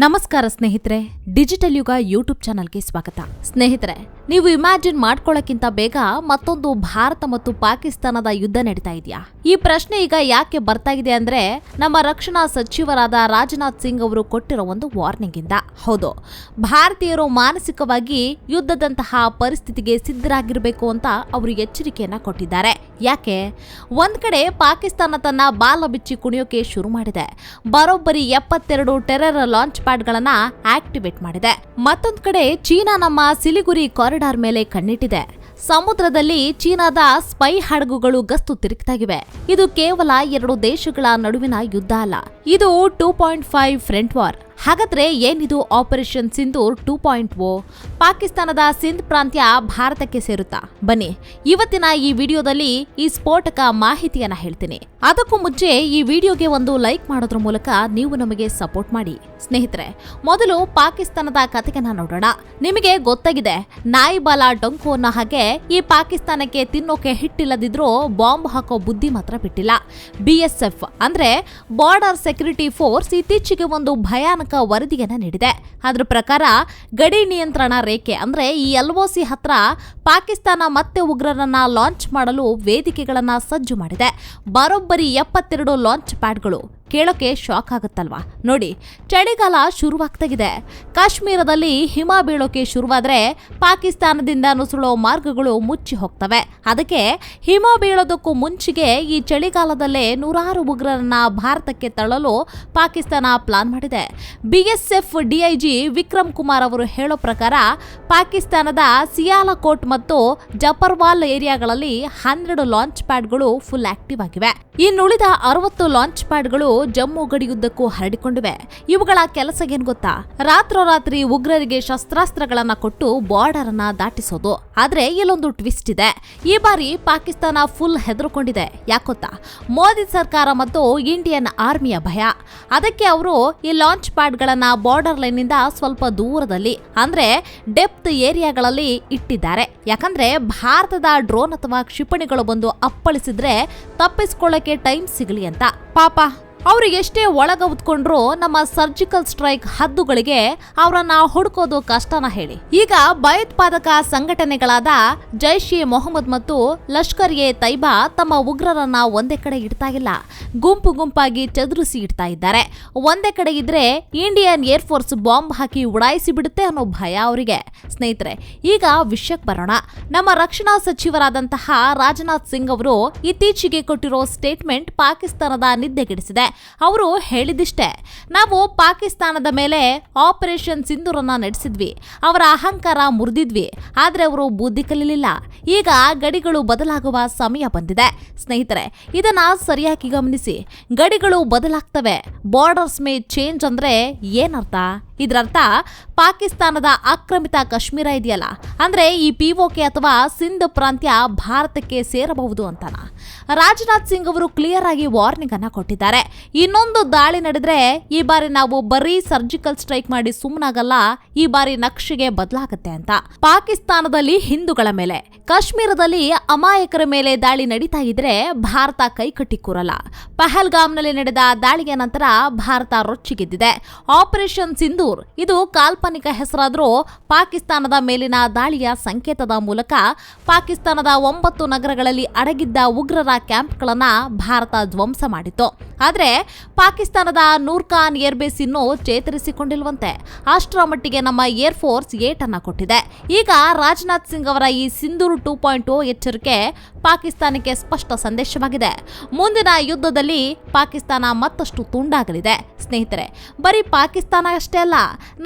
ನಮಸ್ಕಾರ ಸ್ನೇಹಿತರೆ, ಡಿಜಿಟಲ್ ಯುಗ ಯೂಟ್ಯೂಬ್ ಚಾನಲ್ಗೆ ಸ್ವಾಗತ. ಸ್ನೇಹಿತರೆ, ನೀವು ಇಮ್ಯಾಜಿನ್ ಮಾಡ್ಕೊಳ್ಳೋಕ್ಕಿಂತ ಬೇಗ ಮತ್ತೊಂದು ಭಾರತ ಮತ್ತು ಪಾಕಿಸ್ತಾನದ ಯುದ್ಧ ನಡೀತಾ ಇದೆಯಾ? ಈ ಪ್ರಶ್ನೆ ಈಗ ಯಾಕೆ ಬರ್ತಾ ಇದೆ ಅಂದ್ರೆ, ನಮ್ಮ ರಕ್ಷಣಾ ಸಚಿವರಾದ ರಾಜನಾಥ್ ಸಿಂಗ್ ಅವರು ಕೊಟ್ಟಿರೋ ಒಂದು ವಾರ್ನಿಂಗ್ ಇಂದ. ಹೌದು, ಭಾರತೀಯರು ಮಾನಸಿಕವಾಗಿ ಯುದ್ಧದಂತಹ ಪರಿಸ್ಥಿತಿಗೆ ಸಿದ್ಧರಾಗಿರಬೇಕು ಅಂತ ಅವರು ಎಚ್ಚರಿಕೆಯನ್ನ ಕೊಟ್ಟಿದ್ದಾರೆ. ಯಾಕೆ? ಒಂದು ಕಡೆ ಪಾಕಿಸ್ತಾನ ತನ್ನ ಬಾಲ ಬಿಚ್ಚಿ ಕುಣಿಯೋಕೆ ಶುರು ಮಾಡಿದೆ. ಬರೋಬ್ಬರಿ ಎಪ್ಪತ್ತೆರಡು ಟೆರರ್ ಲಾಂಚ್ ಪ್ಯಾಡ್ಗಳನ್ನು ಆಕ್ಟಿವೇಟ್ ಮಾಡಿದೆ. ಮತ್ತೊಂದು ಕಡೆ ಚೀನಾ ನಮ್ಮ ಸಿಲಿಗುರಿ ಕಾರಿಡಾರ್ ಮೇಲೆ ಕಣ್ಣಿಟ್ಟಿದೆ. ಸಮುದ್ರದಲ್ಲಿ ಚೀನಾದ ಸ್ಪೈ ಹಡಗುಗಳು ಗಸ್ತು ತಿರುಗ್ತಾಗಿವೆ. ಇದು ಕೇವಲ ಎರಡು ದೇಶಗಳ ನಡುವಿನ ಯುದ್ಧ ಅಲ್ಲ. ಇದು two point five front war. ಹಾಗಾದ್ರೆ ಏನಿದು operation Sindoor two point O ಪಾಕಿಸ್ತಾನದ ಸಿಂಧ್ ಪ್ರಾಂತ್ಯ ಭಾರತಕ್ಕೆ ಸೇರುತ್ತಾ? ಬನ್ನಿ, ಇವತ್ತಿನ ಈ ವಿಡಿಯೋದಲ್ಲಿ ಈ ಸ್ಫೋಟಕ ಮಾಹಿತಿಯನ್ನ ಹೇಳ್ತೀನಿ. ಅದಕ್ಕೂ ಮುಂಚೆ ಈ ವಿಡಿಯೋಗೆ ಒಂದು ಲೈಕ್ ಮಾಡೋದ್ರ ಮೂಲಕ ನೀವು ನಮಗೆ ಸಪೋರ್ಟ್ ಮಾಡಿ. ಸ್ನೇಹಿತರೆ, ಮೊದಲು ಪಾಕಿಸ್ತಾನದ ಕಥೆಗನ್ನ ನೋಡೋಣ. ನಿಮಗೆ ಗೊತ್ತಾಗಿದೆ ನಾಯಿ ಬಾಲ ಡೊಂಕು ಅನ್ನೋ ಹಾಗೆ ಈ ಪಾಕಿಸ್ತಾನಕ್ಕೆ ತಿನ್ನೋಕೆ ಹಿಟ್ಟಿಲ್ಲದಿದ್ರೂ ಬಾಂಬ್ ಹಾಕೋ ಬುದ್ಧಿ ಮಾತ್ರ ಬಿಟ್ಟಿಲ್ಲ. ಬಿಎಸ್ಎಫ್ ಅಂದ್ರೆ ಬಾರ್ಡರ್ ಸೆಕ್ಯೂರಿಟಿ ಫೋರ್ಸ್ ಇತ್ತೀಚೆಗೆ ಒಂದು ಭಯಾನಕ ವರದಿಯನ್ನ ನೀಡಿದೆ. ಅದರ ಪ್ರಕಾರ ಗಡಿ ನಿಯಂತ್ರಣ ರೇಖೆ ಅಂದ್ರೆ ಈ ಎಲ್ಒಸಿ ಹತ್ರ ಪಾಕಿಸ್ತಾನ ಮತ್ತೆ ಉಗ್ರರನ್ನ ಲಾಂಚ್ ಮಾಡಲು ವೇದಿಕೆಗಳನ್ನ ಸಜ್ಜು ಮಾಡಿದೆ. ಬರೋಬ್ಬರಿ ಎಪ್ಪತ್ತೆರಡು ಲಾಂಚ್ ಪ್ಯಾಡ್ಗಳು ಕೇಳೋಕೆ ಶಾಕ್ ಆಗುತ್ತಲ್ವಾ? ನೋಡಿ, ಚಳಿಗಾಲ ಶುರುವಾಗ್ತಾಗಿದೆ. ಕಾಶ್ಮೀರದಲ್ಲಿ ಹಿಮ ಬೀಳೋಕೆ ಶುರುವಾದ್ರೆ ಪಾಕಿಸ್ತಾನದಿಂದ ನುಸುಳೋ ಮಾರ್ಗಗಳು ಮುಚ್ಚಿ ಹೋಗ್ತವೆ. ಅದಕ್ಕೆ ಹಿಮ ಬೀಳೋದಕ್ಕೂ ಮುಂಚೆಗೆ ಈ ಚಳಿಗಾಲದಲ್ಲೇ ನೂರಾರು ಉಗ್ರರನ್ನ ಭಾರತಕ್ಕೆ ತಳ್ಳಲು ಪಾಕಿಸ್ತಾನ ಪ್ಲಾನ್ ಮಾಡಿದೆ. ಬಿಎಸ್ಎಫ್ ಡಿಐಜಿ ವಿಕ್ರಮ್ ಕುಮಾರ್ ಅವರು ಹೇಳೋ ಪ್ರಕಾರ ಪಾಕಿಸ್ತಾನದ ಸಿಯಾಲಕೋಟ್ ಮತ್ತು ಜಪರ್ವಾಲ್ ಏರಿಯಾಗಳಲ್ಲಿ ಹನ್ನೆರಡು ಲಾಂಚ್ ಪ್ಯಾಡ್ಗಳು ಫುಲ್ ಆಕ್ಟಿವ್ ಆಗಿವೆ. ಇನ್ನುಳಿದ ಅರವತ್ತು ಲಾಂಚ್ ಪ್ಯಾಡ್ಗಳು ಜಮ್ಮು ಗಡಿಯುದ್ದಕ್ಕೂ ಹರಡಿಕೊಂಡಿವೆ. ಇವುಗಳ ಕೆಲಸ ಏನ್ ಗೊತ್ತಾ? ರಾತ್ರೋರಾತ್ರಿ ಉಗ್ರರಿಗೆ ಶಸ್ತ್ರಾಸ್ತ್ರಗಳನ್ನ ಕೊಟ್ಟು ಬಾರ್ಡರ್ ಅನ್ನ ದಾಟಿಸೋದು. ಆದ್ರೆ ಇಲ್ಲೊಂದು ಟ್ವಿಸ್ಟ್ ಇದೆ. ಈ ಬಾರಿ ಪಾಕಿಸ್ತಾನ ಫುಲ್ ಹೆದರ್ಕೊಂಡಿದೆ. ಯಾಕೊತ್ತಾ ಮೋದಿ ಸರ್ಕಾರ ಮತ್ತು ಇಂಡಿಯನ್ ಆರ್ಮಿಯ ಭಯ. ಅದಕ್ಕೆ ಅವರು ಈ ಲಾಂಚ್ ಪ್ಯಾಡ್ಗಳನ್ನ ಬಾರ್ಡರ್ ಲೈನ್ನಿಂದ ಸ್ವಲ್ಪ ದೂರದಲ್ಲಿ, ಅಂದ್ರೆ ಡೆಪ್ತ್ ಏರಿಯಾಗಳಲ್ಲಿ ಇಟ್ಟಿದ್ದಾರೆ. ಯಾಕಂದ್ರೆ ಭಾರತದ ಡ್ರೋನ್ ಅಥವಾ ಕ್ಷಿಪಣಿಗಳು ಬಂದು ಅಪ್ಪಳಿಸಿದ್ರೆ ತಪ್ಪಿಸಿಕೊಳ್ಳಕ್ಕೆ ಟೈಮ್ ಸಿಗಲಿ ಅಂತ. ಪಾಪ ಅವ್ರು ಎಷ್ಟೇ ಒಳಗ ಉತ್ಕೊಂಡ್ರು ನಮ್ಮ ಸರ್ಜಿಕಲ್ ಸ್ಟ್ರೈಕ್ ಹದ್ದುಗಳಿಗೆ ಅವರನ್ನ ಹುಡುಕೋದು ಕಷ್ಟನ ಹೇಳಿ. ಈಗ ಭಯೋತ್ಪಾದಕ ಸಂಘಟನೆಗಳಾದ ಜೈಷ್ ಎ ಮೊಹಮ್ಮದ್ ಮತ್ತು ಲಷ್ಕರ್ ಎ ತೈಬಾ ತಮ್ಮ ಉಗ್ರರನ್ನ ಒಂದೇ ಕಡೆ ಇಡ್ತಾ ಇಲ್ಲ. ಗುಂಪು ಗುಂಪಾಗಿ ಚದುರಿಸಿ ಇಡ್ತಾ ಇದ್ದಾರೆ. ಒಂದೇ ಕಡೆ ಇದ್ರೆ ಇಂಡಿಯನ್ ಏರ್ ಫೋರ್ಸ್ ಬಾಂಬ್ ಹಾಕಿ ಉಡಾಯಿಸಿ ಬಿಡುತ್ತೆ ಅನ್ನೋ ಭಯ ಅವರಿಗೆ. ಸ್ನೇಹಿತರೆ, ಈಗ ವಿಷಯಕ್ಕೆ ಬರೋಣ. ನಮ್ಮ ರಕ್ಷಣಾ ಸಚಿವರಾದಂತಹ ರಾಜನಾಥ್ ಸಿಂಗ್ ಅವರು ಇತ್ತೀಚೆಗೆ ಕೊಟ್ಟಿರೋ ಸ್ಟೇಟ್ಮೆಂಟ್ ಪಾಕಿಸ್ತಾನದ ನಿದ್ದೆಗೆಡಿಸಿದೆ. ಅವರು ಹೇಳಿದಿಷ್ಟೇ. ನಾವು ಪಾಕಿಸ್ತಾನದ ಮೇಲೆ ಆಪರೇಷನ್ ಸಿಂಧೂರನ್ನ ನಡೆಸಿದ್ವಿ. ಅವರ ಅಹಂಕಾರ ಮುರಿದಿದ್ವಿ. ಆದರೆ ಅವರು ಬುದ್ಧಿ ಕಲಿಲಿಲ್ಲ. ಈಗ ಗಡಿಗಳು ಬದಲಾಗುವ ಸಮಯ ಬಂದಿದೆ. ಸ್ನೇಹಿತರೆ, ಇದನ್ನು ಸರಿಯಾಗಿ ಗಮನಿಸಿ. ಗಡಿಗಳು ಬದಲಾಗ್ತವೆ. ಬಾರ್ಡರ್ಸ್ ಮೇ ಚೇಂಜ್ ಅಂದ್ರೆ ಏನರ್ಥ? ಇದರರ್ಥ, ಪಾಕಿಸ್ತಾನದ ಆಕ್ರಮಿತ ಕಾಶ್ಮೀರ ಇದೆಯಲ್ಲ? ಅಂದ್ರೆ ಈ ಪಿಒಕೆ ಅಥವಾ ಸಿಂಧ್ ಪ್ರಾಂತ್ಯ ಭಾರತಕ್ಕೆ ಸೇರಬಹುದು ಅಂತಾನ? ರಾಜನಾಥ್ ಸಿಂಗ್ ಅವರು ಕ್ಲಿಯರ್ ಆಗಿ ವಾರ್ನಿಂಗ್ ಅನ್ನು ಕೊಟ್ಟಿದ್ದಾರೆ. ಇನ್ನೊಂದು ದಾಳಿ ನಡೆದ್ರೆ ಈ ಬಾರಿ ನಾವು ಬರೀ ಸರ್ಜಿಕಲ್ ಸ್ಟ್ರೈಕ್ ಮಾಡಿ ಸುಮ್ಮನಾಗಲ್ಲ ಈ ಬಾರಿ ನಕ್ಷೆಗೆ ಬದಲಾಗುತ್ತೆ ಅಂತ. ಪಾಕಿಸ್ತಾನದಲ್ಲಿ ಹಿಂದೂಗಳ ಮೇಲೆ. ಕಾಶ್ಮೀರದಲ್ಲಿ ಅಮಾಯಕರ ಮೇಲೆ ದಾಳಿ ನಡೀತಾ ಇದ್ರೆ ಭಾರತ ಕೈಕಟ್ಟಿ ಕೂರಲ್ಲ. ಪಹಲ್ಗಾಮ್ನಲ್ಲಿ ನಡೆದ ದಾಳಿಯ ನಂತರ ಭಾರತ ರೊಚ್ಚಿಗೆದ್ದಿದೆ. ಆಪರೇಷನ್ ಸಿಂಧೂರ್ ಇದು ಕಾಲ್ಪನಿಕ ಹೆಸರಾದರೂ ಪಾಕಿಸ್ತಾನದ ಮೇಲಿನ ದಾಳಿಯ ಸಂಕೇತದ ಮೂಲಕ ಪಾಕಿಸ್ತಾನದ ಒಂಬತ್ತು ನಗರಗಳಲ್ಲಿ ಅಡಗಿದ್ದ ಉಗ್ರರ ಕ್ಯಾಂಪ್ಗಳನ್ನು ಭಾರತ ಧ್ವಂಸ ಮಾಡಿತ್ತು. ಆದ್ರೆ ಪಾಕಿಸ್ತಾನದ ನೂರ್ಖಾನ್ ಏರ್ಬೇಸ್ ಇನ್ನೂ ಚೇತರಿಸಿಕೊಂಡಿಲ್ವಂತೆ. ಅಷ್ಟರ ಮಟ್ಟಿಗೆ ನಮ್ಮ ಏರ್ ಫೋರ್ಸ್ ಏಟನ್ನ ಕೊಟ್ಟಿದೆ. ಈಗ ರಾಜನಾಥ್ ಸಿಂಗ್ ಅವರ ಈ ಸಿಂಧೂರು ಟೂ ಪಾಯಿಂಟ್ ಎಚ್ಚರಿಕೆ ಪಾಕಿಸ್ತಾನಕ್ಕೆ ಸ್ಪಷ್ಟ ಸಂದೇಶವಾಗಿದೆ. ಮುಂದಿನ ಯುದ್ಧದಲ್ಲಿ ಪಾಕಿಸ್ತಾನ ಮತ್ತಷ್ಟು ತುಂಡಾಗಲಿದೆ. ಸ್ನೇಹಿತರೆ, ಬರೀ ಪಾಕಿಸ್ತಾನ ಅಷ್ಟೇ ಅಲ್ಲ,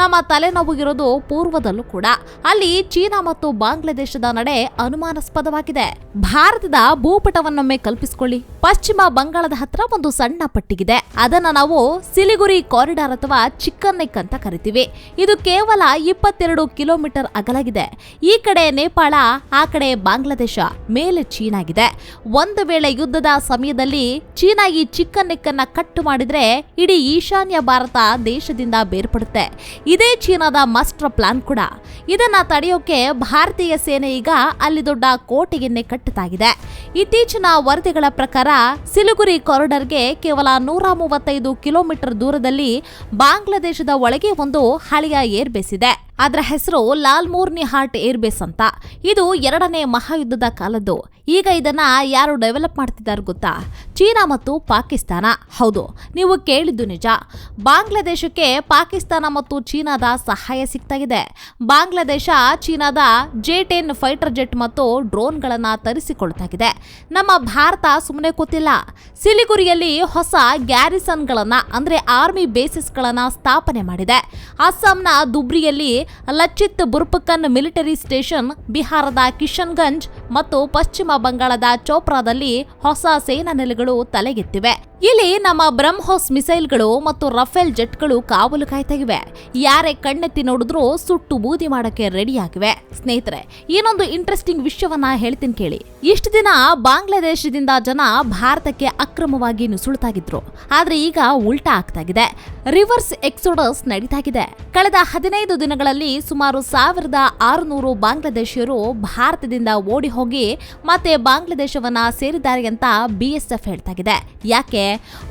ನಮ್ಮ ತಲೆನೋವಿಗಿರೋದು ಪೂರ್ವದಲ್ಲೂ ಕೂಡ. ಅಲ್ಲಿ ಚೀನಾ ಮತ್ತು ಬಾಂಗ್ಲಾದೇಶದ ನಡೆ ಅನುಮಾನಾಸ್ಪದವಾಗಿದೆ. ಭಾರತದ ಭೂಪಟವನ್ನೊಮ್ಮೆ ಕಲ್ಪಿಸಿಕೊಳ್ಳಿ. ಪಶ್ಚಿಮ ಬಂಗಾಳದ ಹತ್ರ ಒಂದು ಸಣ್ಣ ಪಟ್ಟಿಗಿದೆ. ಅದನ್ನ ನಾವು ಸಿಲಿಗುರಿ ಕಾರಿಡಾರ್ ಅಥವಾ ಚಿಕ್ಕನ್ ನೆಕ್ ಅಂತ ಕರಿತೀವಿ. ಇದು ಕೇವಲ ಇಪ್ಪತ್ತೆರಡು ಕಿಲೋಮೀಟರ್ ಅಗಲಾಗಿದೆ ಈ ಕಡೆ ನೇಪಾಳ, ಆ ಕಡೆ ಬಾಂಗ್ಲಾದೇಶ, ಮೇಲೆ ಚೀನಾ. ಚೀನಾಗಿದೆ. ಒಂದು ವೇಳೆ ಯುದ್ಧದ ಸಮಯದಲ್ಲಿ ಚೀನಾ ಈ ಚಿಕ್ಕ ನೆಕ್ಕನ್ನ ಕಟ್ಟು ಮಾಡಿದ್ರೆ ಇಡೀ ಈಶಾನ್ಯ ಭಾರತ ದೇಶದಿಂದ ಬೇರ್ಪಡುತ್ತೆ. ಇದೇ ಚೀನಾದ ಮಾಸ್ಟರ್ ಪ್ಲಾನ್ ಕೂಡ. ಇದನ್ನ ತಡೆಯೋಕೆ ಭಾರತೀಯ ಸೇನೆ ಈಗ ಅಲ್ಲಿ ದೊಡ್ಡ ಕೋಟೆಯನ್ನೇ ಕಟ್ಟುತ್ತಾಗಿದೆ. ಇತ್ತೀಚಿನ ವರದಿಗಳ ಪ್ರಕಾರ ಸಿಲುಗುರಿ ಕಾರಿಡಾರ್ಗೆ ಕೇವಲ ನೂರ ಮೂವತ್ತೈದು ಕಿಲೋಮೀಟರ್ ದೂರದಲ್ಲಿ ಬಾಂಗ್ಲಾದೇಶದ ಒಳಗೆ ಒಂದು ಹಳೆಯ ಏರ್ಬೇಸ್ ಇದೆ. ಅದರ ಹೆಸರು ಲಾಲ್ ಮೂರ್ನಿ ಹಾರ್ಟ್ ಏರ್ಬೇಸ್ ಅಂತ. ಇದು ಎರಡನೇ ಮಹಾಯುದ್ಧದ ಕಾಲದ್ದು. ಈಗ ಇದನ್ನ ಯಾರು ಡೆವಲಪ್ ಮಾಡ್ತಿದ್ದಾರೆ ಗೊತ್ತಾ? ಚೀನಾ ಮತ್ತು ಪಾಕಿಸ್ತಾನ. ಹೌದು, ನೀವು ಕೇಳಿದ್ದು ನಿಜ. ಬಾಂಗ್ಲಾದೇಶಕ್ಕೆ ಪಾಕಿಸ್ತಾನ ಮತ್ತು ಚೀನಾದ ಸಹಾಯ ಸಿಗ್ತಾ ಇದೆ. ಬಾಂಗ್ಲಾದೇಶ ಚೀನಾದ ಜೆ ಟೆನ್ ಫೈಟರ್ ಜೆಟ್ ಮತ್ತು ಡ್ರೋನ್ಗಳನ್ನು ತರಿಸಿಕೊಳ್ತಾಗಿದೆ ನಮ್ಮ ಭಾರತ ಸುಮ್ಮನೆ ಕೂತಿಲ್ಲ. ಸಿಲಿಗುರಿಯಲ್ಲಿ ಹೊಸ ಗ್ಯಾರಿಸನ್ಗಳನ್ನು, ಅಂದರೆ ಆರ್ಮಿ ಬೇಸಿಸ್ಗಳನ್ನು ಸ್ಥಾಪನೆ ಮಾಡಿದೆ. ಅಸ್ಸಾಂನ ದುಬ್ರಿಯಲ್ಲಿ ಲಚಿತ್ ಬುರ್ಪಕನ್ ಮಿಲಿಟರಿ ಸ್ಟೇಷನ್ ಬಿಹಾರದ ಕಿಶನ್ಗಂಜ್ ಮತ್ತು ಪಶ್ಚಿಮ ಬಂಗಾಳದ ಚೋಪ್ರಾದಲ್ಲಿ ಹೊಸ ಸೇನಾ ನೆಲೆಗಳು ತಲೆಗೆತ್ತಿವೆ. ಇಲ್ಲಿ ನಮ್ಮ ಬ್ರಹ್ಮೋಸ್ ಮಿಸೈಲ್ಗಳು ಮತ್ತು ರಫೇಲ್ ಜೆಟ್ಗಳು ಕಾವಲು ಕಾಯ್ತಾಗಿವೆ. ಯಾರೇ ಕಣ್ಣೆತ್ತಿ ನೋಡಿದ್ರೂ ಸುಟ್ಟು ಬೂದಿ ಮಾಡಕ್ಕೆ ರೆಡಿಯಾಗಿವೆ. ಸ್ನೇಹಿತರೆ ಏನೊಂದು ಇಂಟ್ರೆಸ್ಟಿಂಗ್ ವಿಷಯವನ್ನ ಹೇಳ್ತೀನಿ ಕೇಳಿ. ಇಷ್ಟು ದಿನ ಬಾಂಗ್ಲಾದೇಶದಿಂದ ಜನ ಭಾರತಕ್ಕೆ ಅಕ್ರಮವಾಗಿ ನುಸುಳ್ತಾಗಿದ್ರು. ಆದ್ರೆ ಈಗ ಉಲ್ಟಾ ಆಗ್ತಾಗಿದೆ. Reverse Exodus ನಡೀತಾಗಿದೆ. ಕಳೆದ ಹದಿನೈದು ದಿನಗಳಲ್ಲಿ ಸುಮಾರು ಸಾವಿರದ ಆರುನೂರು ಬಾಂಗ್ಲಾದೇಶಿಯರು ಭಾರತದಿಂದ ಓಡಿ ಹೋಗಿ ಮತ್ತೆ ಬಾಂಗ್ಲಾದೇಶವನ್ನ ಸೇರಿದ್ದಾರೆ ಅಂತ ಬಿಎಸ್ಎಫ್ ಹೇಳ್ತಾಗಿದೆ. ಯಾಕೆ?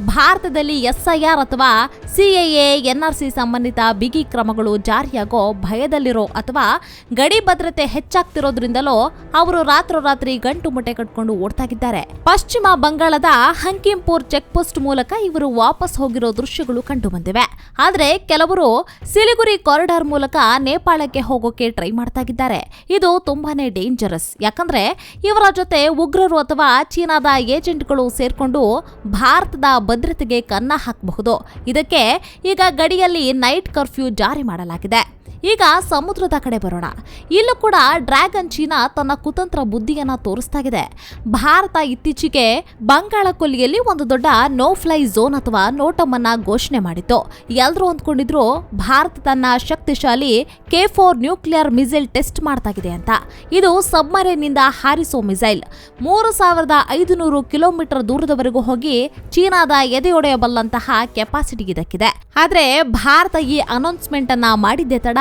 ಭಾರತದಲ್ಲಿ ಎಸ್ಐಆರ್ ಅಥವಾ ಸಿಎಎ ಎನ್ಆರ್ಸಿ ಸಂಬಂಧಿತ ಬಿಗಿ ಕ್ರಮಗಳು ಜಾರಿಯಾಗೋ ಭಯದಲ್ಲಿರೋ ಅಥವಾ ಗಡಿ ಭದ್ರತೆ ಹೆಚ್ಚಾಗ್ತಿರೋದ್ರಿಂದಲೋ ಅವರು ರಾತ್ರೋರಾತ್ರಿ ಗಂಟು ಮುಟ್ಟೆ ಕಟ್ಕೊಂಡು ಓಡ್ತಾಗಿದ್ದಾರೆ. ಪಶ್ಚಿಮ ಬಂಗಾಳದ ಹಂಕಿಂಪುರ್ ಚೆಕ್ ಪೋಸ್ಟ್ ಮೂಲಕ ಇವರು ವಾಪಸ್ ಹೋಗಿರೋ ದೃಶ್ಯಗಳು ಕಂಡು ಬಂದಿವೆ. ಆದ್ರೆ ಕೆಲವರು ಸಿಲಿಗುರಿ ಕಾರಿಡಾರ್ ಮೂಲಕ ನೇಪಾಳಕ್ಕೆ ಹೋಗೋಕೆ ಟ್ರೈ ಮಾಡ್ತಾಗಿದ್ದಾರೆ. ಇದು ತುಂಬಾನೇ ಡೇಂಜರಸ್. ಯಾಕಂದ್ರೆ ಇವರ ಜೊತೆ ಉಗ್ರರು ಅಥವಾ ಚೀನಾದ ಏಜೆಂಟ್ಗಳು ಸೇರ್ಕೊಂಡು ಭಾರತದ ಭದ್ರತೆಗೆ ಕನ್ನ ಹಾಕಬಹುದು. ಇದಕ್ಕೆ ಈಗ ಗಡಿಯಲ್ಲಿ ನೈಟ್ ಕರ್ಫ್ಯೂ ಜಾರಿ ಮಾಡಲಾಗಿದೆ. ಈಗ ಸಮುದ್ರದ ಕಡೆ ಬರೋಣ. ಇಲ್ಲೂ ಕೂಡ ಡ್ರ್ಯಾಗನ್ ಚೀನಾ ತನ್ನ ಕುತಂತ್ರ ಬುದ್ಧಿಯನ್ನ ತೋರಿಸ್ತಾಗಿದೆ. ಭಾರತ ಇತ್ತೀಚೆಗೆ ಬಂಗಾಳ ಕೊಲ್ಲಿಯಲ್ಲಿ ಒಂದು ದೊಡ್ಡ ನೋ ಫ್ಲೈ ಝೋನ್ ಅಥವಾ ನೋಟಮ್ ಅನ್ನ ಘೋಷಣೆ ಮಾಡಿತ್ತು. ಎಲ್ಲರೂ ಅಂದ್ಕೊಂಡಿದ್ರು ಭಾರತ ತನ್ನ ಶಕ್ತಿಶಾಲಿ K four nuclear missile test ಮಾಡ್ತಾಗಿದೆ ಅಂತ. ಇದು ಸಬ್ಮರೈನ್ನಿಂದ ಹಾರಿಸೋ ಮಿಸೈಲ್. ಮೂರು ಸಾವಿರದ ಐದುನೂರು ಕಿಲೋಮೀಟರ್ ದೂರದವರೆಗೂ ಹೋಗಿ ಚೀನಾದ ಎದೆಯೊಡೆಯಬಲ್ಲಂತಹ ಕೆಪಾಸಿಟಿ ಇದಕ್ಕಿದೆ. ಆದ್ರೆ ಭಾರತ ಈ ಅನೌನ್ಸ್ಮೆಂಟ್ ಅನ್ನ ಮಾಡಿದ್ದೆ ತಡ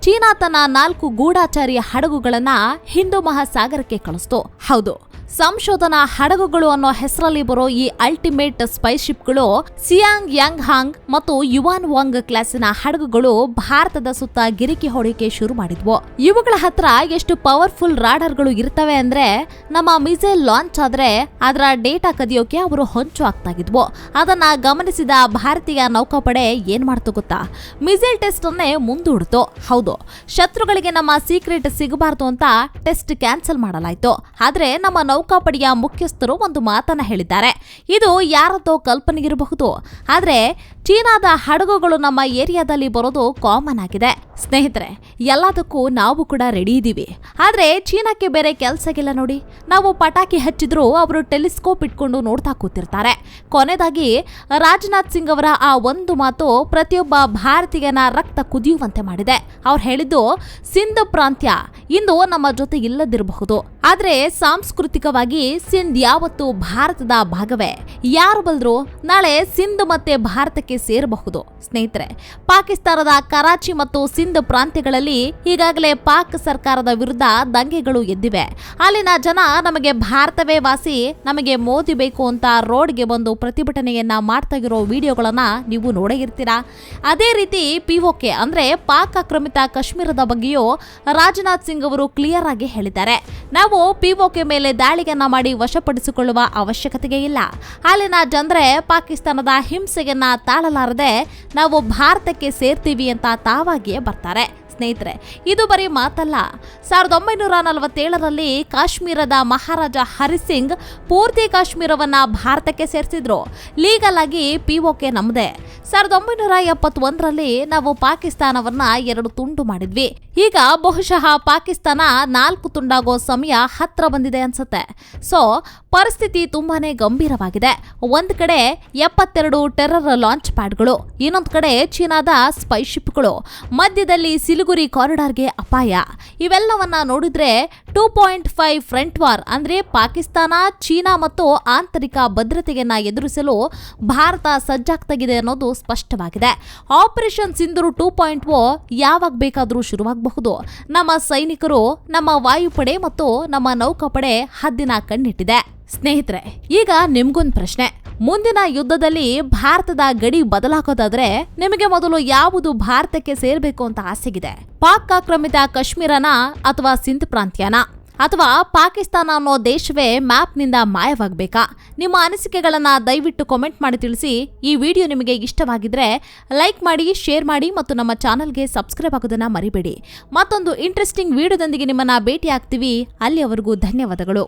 ಚೀನಾ ತನ್ನ ನಾಲ್ಕು ಗೂಢಾಚಾರಿಯ ಹಡಗುಗಳನ್ನ ಹಿಂದೂ ಮಹಾಸಾಗರಕ್ಕೆ ಕಳಿಸ್ತು. ಹೌದು. ಸಂಶೋಧನಾ ಹಡಗುಗಳು ಅನ್ನೋ ಹೆಸರಲ್ಲಿ ಬರೋ ಈ ಅಲ್ಟಿಮೇಟ್ ಸ್ಪೈಸ್ ಶಿಪ್ಗಳು ಸಿಯಾಂಗ್ ಯಾಂಗ್ ಹಾಂಗ್ ಮತ್ತು ಯುವಾನ್ ವಾಂಗ್ ಕ್ಲಾಸಿನ ಹಡಗುಗಳು ಭಾರತದ ಸುತ್ತ ಗಿರಿಕಿ ಹೊಡಿಕೆ ಶುರು ಮಾಡಿದ್ವು. ಇವುಗಳ ಹತ್ರ ಎಷ್ಟು ಪವರ್ಫುಲ್ ರಾಡರ್ಗಳು ಇರ್ತವೆ ಅಂದ್ರೆ ನಮ್ಮ ಮಿಸೈಲ್ ಲಾಂಚ್ ಆದ್ರೆ ಅದರ ಡೇಟಾ ಕದಿಯೋಕೆ ಅವರು ಹೊಂಚು ಆಗ್ತಾಗಿದ್ವು ಅದನ್ನ ಗಮನಿಸಿದ ಭಾರತೀಯ ನೌಕಾಪಡೆ ಏನ್ ಮಾಡ್ತು ಗೊತ್ತಾ? ಮಿಸೈಲ್ ಟೆಸ್ಟ್ ಅನ್ನೇ ಮುಂದೂಡ್ತು. ಹೌದು, ಶತ್ರುಗಳಿಗೆ ನಮ್ಮ ಸೀಕ್ರೆಟ್ ಸಿಗಬಾರ್ದು ಅಂತ ಟೆಸ್ಟ್ ಕ್ಯಾನ್ಸಲ್ ಮಾಡಲಾಯ್ತು. ಆದ್ರೆ ನಮ್ಮ ನೌಕಾಪಡೆಯ ಮುಖ್ಯಸ್ಥರು ಒಂದು ಮಾತನ್ನ ಹೇಳಿದ್ದಾರೆ. ಇದು ಯಾರದ್ದೋ ಕಲ್ಪನೆಗಿರಬಹುದು. ಆದರೆ ಚೀನಾದ ಹಡಗುಗಳು ನಮ್ಮ ಏರಿಯಾದಲ್ಲಿ ಬರೋದು ಕಾಮನ್ ಆಗಿದೆ. ಸ್ನೇಹಿತರೆ, ಎಲ್ಲದಕ್ಕೂ ನಾವು ಕೂಡ ರೆಡಿ ಇದ್ದೀವಿ ಆದರೆ ಚೀನಾಕ್ಕೆ ಬೇರೆ ಕೆಲ್ಸಗಿಲ್ಲ ನೋಡಿ, ನಾವು ಪಟಾಕಿ ಹಚ್ಚಿದ್ರು ಅವರು ಟೆಲಿಸ್ಕೋಪ್ ಇಟ್ಕೊಂಡು ನೋಡ್ತಾ ಕೂತಿರ್ತಾರೆ. ಕೊನೆದಾಗಿ ರಾಜನಾಥ್ ಸಿಂಗ್ ಅವರ ಆ ಒಂದು ಮಾತು ಪ್ರತಿಯೊಬ್ಬ ಭಾರತೀಯನ ರಕ್ತ ಕುದಿಯುವಂತೆ ಮಾಡಿದೆ. ಅವ್ರು ಹೇಳಿದ್ದು, ಸಿಂಧ್ ಪ್ರಾಂತ್ಯ ಇಂದು ನಮ್ಮ ಜೊತೆ ಇಲ್ಲದಿರಬಹುದು. ಆದರೆ ಸಾಂಸ್ಕೃತಿಕವಾಗಿ ಸಿಂಧ್ ಯಾವತ್ತು ಭಾರತದ ಭಾಗವೇ. ಯಾರು ಬಲ್ರು ನಾಳೆ ಸಿಂಧ್ ಮತ್ತೆ ಭಾರತಕ್ಕೆ ಸೇರಬಹುದು. ಸ್ನೇಹಿತರೆ, ಪಾಕಿಸ್ತಾನದ ಕರಾಚಿ ಮತ್ತು ಸಿಂಧ್ ಪ್ರಾಂತ್ಯಗಳಲ್ಲಿ ಈಗಾಗಲೇ ಪಾಕ್ ಸರ್ಕಾರದ ವಿರುದ್ಧ ದಂಗೆಗಳು ಎದ್ದಿವೆ. ಅಲ್ಲಿನ ಜನ ನಮಗೆ ಭಾರತವೇ ವಾಸಿ, ನಮಗೆ ಮೋದಿ ಬೇಕು ಅಂತ ರೋಡ್ಗೆ ಬಂದು ಪ್ರತಿಭಟನೆಯನ್ನ ಮಾಡ್ತಾ ಇರೋ ವಿಡಿಯೋಗಳನ್ನ ನೀವು ನೋಡೇ ಇರ್ತೀರಾ? ಅದೇ ರೀತಿ ಪಿಒಕೆ ಅಂದ್ರೆ ಪಾಕ್ ಆಕ್ರಮಿತ ಕಾಶ್ಮೀರದ ಬಗ್ಗೆಯೂ ರಾಜನಾಥ್ ಸಿಂಗ್ ಅವರು ಕ್ಲಿಯರ್ ಆಗಿ ಹೇಳಿದ್ದಾರೆ. ನಾವು ಪಿಒಕೆ ಮೇಲೆ ದಾಳಿಯನ್ನ ಮಾಡಿ ವಶಪಡಿಸಿಕೊಳ್ಳುವ ಅವಶ್ಯಕತೆಗೆ ಇಲ್ಲ. ಅಲ್ಲಿನ ಜನರೇ ಪಾಕಿಸ್ತಾನದ ಹಿಂಸೆಯನ್ನ ತಾಳಲಾರದೆ ನಾವು ಭಾರತಕ್ಕೆ ಸೇರ್ತೀವಿ ಅಂತ ತಾವಾಗಿಯೇ ಬರ್ತಾರೆ. ಸ್ನೇಹಿತರೆ, ಇದು ಬರೀ ಮಾತಲ್ಲ. ಸಾವಿರದ ಒಂಬೈನೂರ ನಲವತ್ತೇಳರಲ್ಲಿ ಕಾಶ್ಮೀರದ ಮಹಾರಾಜ ಹರಿಸಿಂಗ್ ಪೂರ್ತಿ ಕಾಶ್ಮೀರವನ್ನ ಭಾರತಕ್ಕೆ ಸೇರಿಸಿದ್ರು. ಲೀಗಲ್ ಆಗಿ ಪಿಒಕೆ ನಮ್ಮದೇ ಸಾವಿರದ ಒಂಬೈನೂರ ಎಪ್ಪತ್ತೊಂದರಲ್ಲಿ ನಾವು ಪಾಕಿಸ್ತಾನವನ್ನ ಎರಡು ತುಂಡು ಮಾಡಿದ್ವಿ. ಈಗ ಬಹುಶಃ ಪಾಕಿಸ್ತಾನ ನಾಲ್ಕು ತುಂಡಾಗೋ ಸಮಯ ಹತ್ರ ಬಂದಿದೆ ಅನ್ಸುತ್ತೆ. ಸೊ ಪರಿಸ್ಥಿತಿ ತುಂಬಾನೇ ಗಂಭೀರವಾಗಿದೆ. ಒಂದ್ ಕಡೆ ಎಪ್ಪತ್ತೆರಡು ಟೆರರ್ ಲಾಂಚ್ ಪ್ಯಾಡ್ಗಳು, ಇನ್ನೊಂದ್ ಕಡೆ ಚೀನಾದ ಸ್ಪೈ ಶಿಪ್ಗಳು ಮಧ್ಯದಲ್ಲಿ ಸಿಲು ಸಿಲಿಗುರಿ ಕಾರಿಡಾರ್ಗೆ ಅಪಾಯ. ಇವೆಲ್ಲವನ್ನ ನೋಡಿದ್ರೆ two point five front war ಅಂದ್ರೆ ಪಾಕಿಸ್ತಾನ, ಚೀನಾ ಮತ್ತು ಆಂತರಿಕ ಭದ್ರತೆಯನ್ನು ಎದುರಿಸಲು ಭಾರತ ಸಜ್ಜಾಗ್ತಾಗಿದೆ ಅನ್ನೋದು ಸ್ಪಷ್ಟವಾಗಿದೆ. Operation Sindoor two point O ಯಾವಾಗ ಬೇಕಾದರೂ ಶುರುವಾಗಬಹುದು. ನಮ್ಮ ಸೈನಿಕರು, ನಮ್ಮ ವಾಯುಪಡೆ ಮತ್ತು ನಮ್ಮ ನೌಕಾಪಡೆ ಹದ್ದಿನ ಕಣ್ಣಿಟ್ಟಿದೆ. ಸ್ನೇಹಿತರೆ, ಈಗ ನಿಮ್ಗೊಂದು ಪ್ರಶ್ನೆ. ಮುಂದಿನ ಯುದ್ಧದಲ್ಲಿ ಭಾರತದ ಗಡಿ ಬದಲಾಗೋದಾದ್ರೆ ನಿಮಗೆ ಮೊದಲು ಯಾವುದು ಭಾರತಕ್ಕೆ ಸೇರ್ಬೇಕು ಅಂತ ಆಸೆಗಿದೆ? ಪಾಕ್ ಆಕ್ರಮಿತ ಕಾಶ್ಮೀರನ ಅಥವಾ ಸಿಂಧ್ ಪ್ರಾಂತ್ಯನ? ಅಥವಾ ಪಾಕಿಸ್ತಾನ ಅನ್ನೋ ದೇಶವೇ ಮ್ಯಾಪ್ನಿಂದ ಮಾಯವಾಗಬೇಕಾ? ನಿಮ್ಮ ಅನಿಸಿಕೆಗಳನ್ನು ದಯವಿಟ್ಟು ಕಾಮೆಂಟ್ ಮಾಡಿ ತಿಳಿಸಿ. ಈ ವಿಡಿಯೋ ನಿಮಗೆ ಇಷ್ಟವಾಗಿದ್ರೆ ಲೈಕ್ ಮಾಡಿ ಶೇರ್ ಮಾಡಿ ಮತ್ತು ನಮ್ಮ ಚಾನಲ್ಗೆ ಸಬ್ಸ್ಕ್ರೈಬ್ ಆಗೋದನ್ನ ಮರಿಬೇಡಿ. ಮತ್ತೊಂದು ಇಂಟ್ರೆಸ್ಟಿಂಗ್ ವಿಡಿಯೋದೊಂದಿಗೆ ನಿಮ್ಮನ್ನ ಭೇಟಿ ಆಗ್ತೀವಿ ಅಲ್ಲಿಯವರೆಗೂ ಧನ್ಯವಾದಗಳು.